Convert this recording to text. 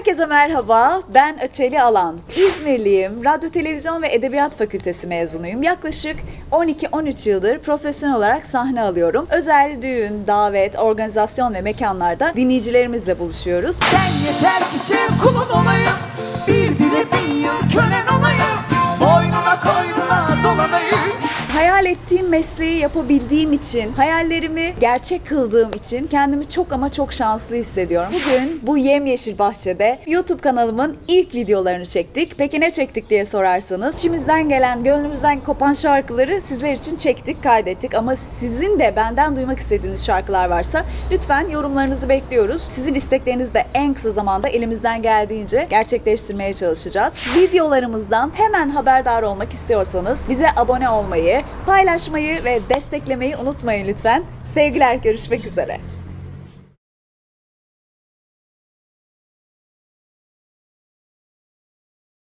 Herkese merhaba, ben Öçeli Alan. İzmirliyim, Radyo, Televizyon ve Edebiyat Fakültesi mezunuyum. Yaklaşık 12-13 yıldır profesyonel olarak sahne alıyorum. Özel düğün, davet, organizasyon ve mekanlarda dinleyicilerimizle buluşuyoruz. Sen yeter ki sev kulun olayım Hayal ettiğim mesleği yapabildiğim için, hayallerimi gerçek kıldığım için kendimi çok ama çok şanslı hissediyorum. Bugün bu yemyeşil bahçede YouTube kanalımın ilk videolarını çektik. Peki ne çektik diye sorarsanız, içimizden gelen, gönlümüzden kopan şarkıları sizler için çektik, kaydettik. Ama sizin de benden duymak istediğiniz şarkılar varsa lütfen yorumlarınızı bekliyoruz. Sizin isteklerinizi de en kısa zamanda elimizden geldiğince gerçekleştirmeye çalışacağız. Videolarımızdan hemen haberdar olmak istiyorsanız bize abone olmayı, paylaşmayı ve desteklemeyi unutmayın lütfen. Sevgiler, görüşmek üzere.